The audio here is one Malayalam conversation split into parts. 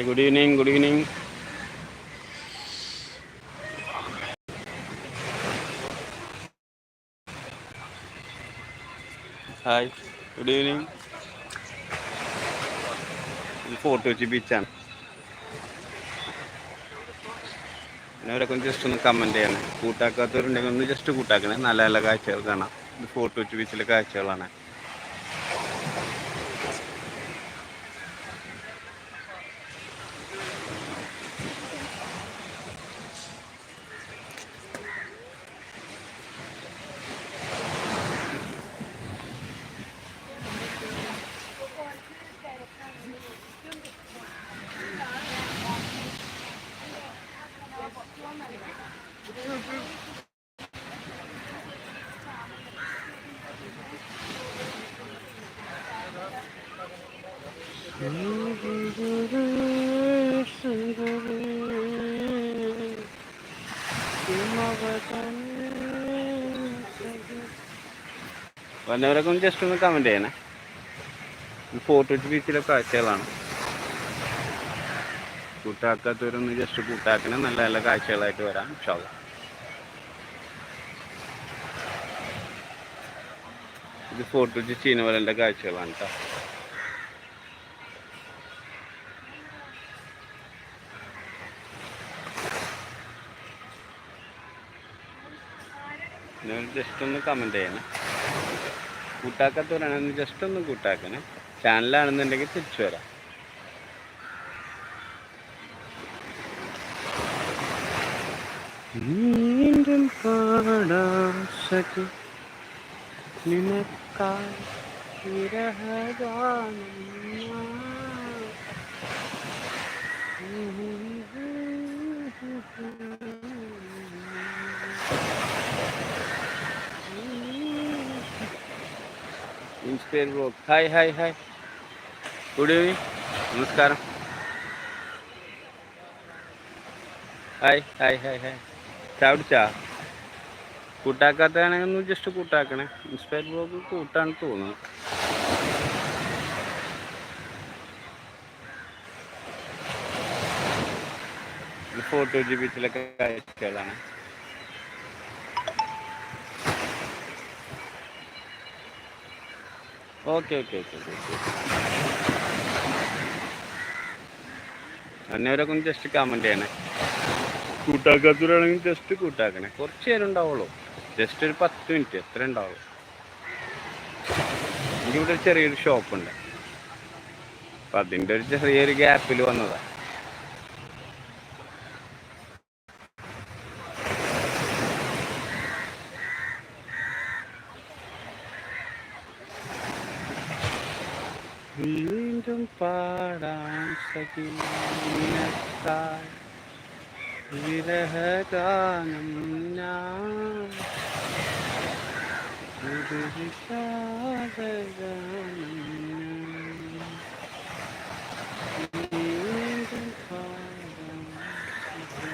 Hi good evening good evening hi good evening ഇത് ഫോർട്ട് കൊച്ചി ബീച്ചാണ് അവരൊക്കെ ജസ്റ്റ് ഒന്ന് കമന്റ് ചെയ്യണം. കൂട്ടാക്കാത്തവരുണ്ടെങ്കിൽ ഒന്ന് ജസ്റ്റ് കൂട്ടാക്കണേ. നല്ല നല്ല കാഴ്ചകൾ കാണാം. ഇത് ഫോർട്ട് കൊച്ചി ബീച്ചിലെ കാഴ്ചകളാണ്. വന്നവരൊക്കെ ഒന്ന് ജസ്റ്റ് ഒന്ന് കമന്റ് ചെയ്യണേ. ഫോർട്ട് ബീച്ചിലെ കാഴ്ചകളാണ്. കൂട്ടാക്കാത്തവരൊന്ന് ജസ്റ്റ് കൂട്ടാക്കണേ. നല്ല നല്ല കാഴ്ചകളായിട്ട് വരാം ഇൻഷാല്ല ഇത് ഫോർട്ട് ചീനവരന്റെ കാഴ്ചകളാണ് കേട്ടോ ജസ്റ്റ് ഒന്ന് കമന്റ് ചെയ്യണേ. കൂട്ടാക്കാത്തവരാണെങ്കിൽ ജസ്റ്റ് ഒന്ന് കൂട്ടാക്കണേ. ചാനലാണെന്നുണ്ടെങ്കിൽ തിരിച്ചു വരാം. വീണ്ടും പാടാം സഖി. Inspire bro hi hi hi good evening നമസ്കാരം ഹായ് ഹായ് ഹായ് ഹായ് ചായ കുടിച്ചാ? കൂട്ടാക്കാത്തതാണെങ്കിൽ ഒന്ന് ജസ്റ്റ് കൂട്ടാക്കണേ. ഇൻസ്പയർ ബ്ലോഗ് കൂട്ടാണ് തോന്നുന്നു. ഇത് ഫോട്ടോ ജി ബീച്ചിലൊക്കെ കാഴ്ചകളാണ്. ഓക്കെ ഓക്കെ ഓക്കെ ഓക്കെ അന്നവരൊക്കെ ഒന്ന് ജസ്റ്റ് കമന്റ് ചെയ്യണേ. കൂട്ടാക്കാത്തവരാണെങ്കിൽ ജസ്റ്റ് കൂട്ടാക്കണേ. കുറച്ച് നേരം ഉണ്ടാവുള്ളൂ. ജസ്റ്റ് ഒരു പത്ത് മിനിറ്റ് എത്ര ഉണ്ടാവുള്ളൂ. എനിക്കിവിടെ ചെറിയൊരു ചെറിയൊരു ഷോപ്പുണ്ട് അപ്പം അതിന്റെ ഒരു ചെറിയൊരു ഗ്യാപ്പിൽ വന്നതാണ് വീണ്ടും പാടാൻ സഖിനത്താൽ വിരഹഗാനം ഞാൻ. ഒരു വിഷാദഗാനം ഞാൻ. വീണ്ടും പാടാൻ സഖി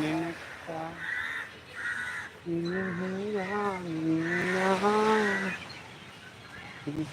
നിനക്കാൽ വിരഹഗാനം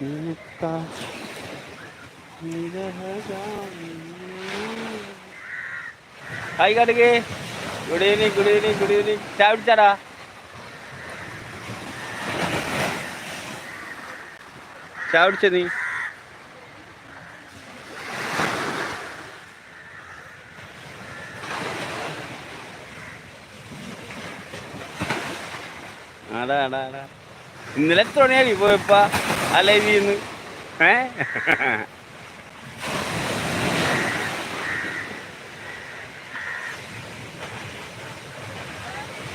നിനക്കാ hi കാട്ടുകേ good evening good evening good evening ചായ കുടിച്ചാടാ ചായ കുടിച്ച നീ ആടാ ആടാ. ഇന്നലെ എത്ര മണിയാടി പോയപ്പാ? ആ ഏ?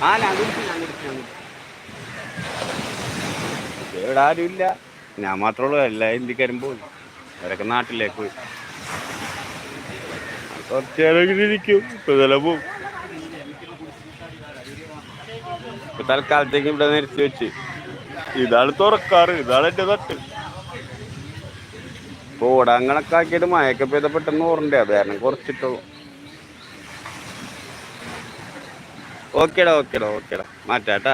ആ ഞാൻ കുടിച്ചു ഞാൻ കുടിച്ചു ഞാൻ കുടിച്ചു ഇവിടെ ആരുമില്ല. ഞാൻ മാത്രമേ എല്ലാ ഹിന്ദിക്കാരും പോയി. അവരൊക്കെ നാട്ടിലേക്ക് പോയി. കുറച്ച് നേരം ഇങ്ങനെ ഇരിക്കും. ഇപ്പൊ ഇതെല്ലാം പോവും. തൽക്കാലത്തേക്ക് ഇവിടെ നിരത്തി വെച്ച്. ഇതാണ് തുറക്കാറ് ഇതാണ് എന്റെ തട്ട്. കണക്കാക്കിയിട്ട് മഴയൊക്കെ പെയ്ത പെട്ടെന്ന് ഓർണ്ടേ അത് കാരണം കുറച്ചിട്ടുള്ളൂ ഓക്കേടാ ഓക്കേടാ ഓക്കേടാ. മാറ്റാട്ടാ.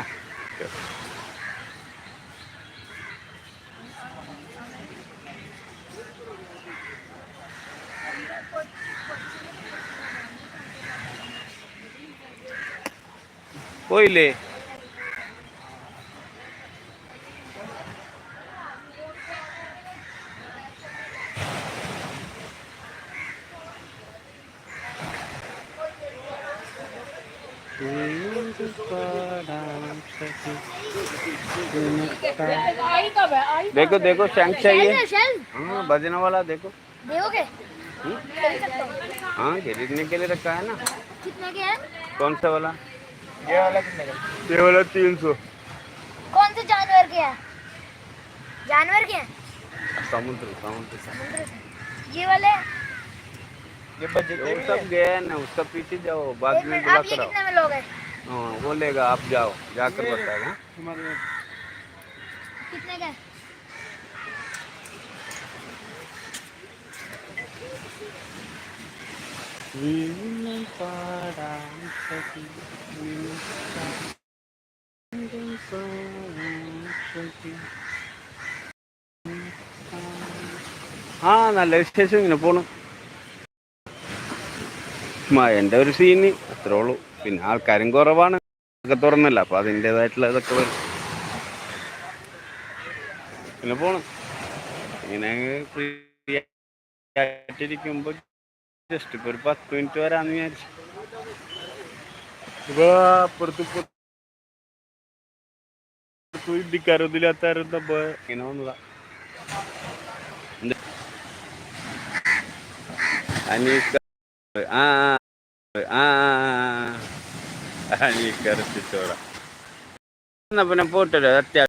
പോയില്ലേ? देखो देखो शंख चाहिए। हाँ बजने वाला देखो। देखोगे? हम्म? हूँ। हाँ खरीदने के लिए रखा है ना। कितने के हैं? कौन सा वाला? ये वाला कितने का? ये वाला तीन सौ। कौन से जानवर के हैं? जानवर के हैं? समुद्र समुद्र। समुद्र ये वाले? ये बस जितने सब गए ना उसका पीछे जाओ बाद में बुला कर। आओ हाँ? बोलेगा आप जाओ जाकर बताएगा। कितने गए हाँ? ना நான் லெஃப்ட் ना पोना മഴന്റെ ഒരു സീന് അത്രേ ഉള്ളൂ. പിന്നെ ആൾക്കാരും കുറവാണ്. ഒക്കെ തുറന്നല്ല? അപ്പൊ അതിന്റെതായിട്ടുള്ള ഇതൊക്കെ വരും. പിന്നെ പോണം. ഇങ്ങനെ ഫ്രീ ജസ്റ്റ് ഇപ്പൊ ഒരു പത്ത് മിനിറ്റ് വരാന്ന് വിചാരിച്ചു. ഇപ്പൊ അപ്പുറത്ത് ഇപ്പുറത്ത് ഇല്ലാത്താരും ഇങ്ങനെ വന്നതാ. ആ ആ അനീക്ക ഇറച്ചിച്ചോട എന്നാ പിന്നെ പോട്ടല്ലോ അത്യാവശ്യം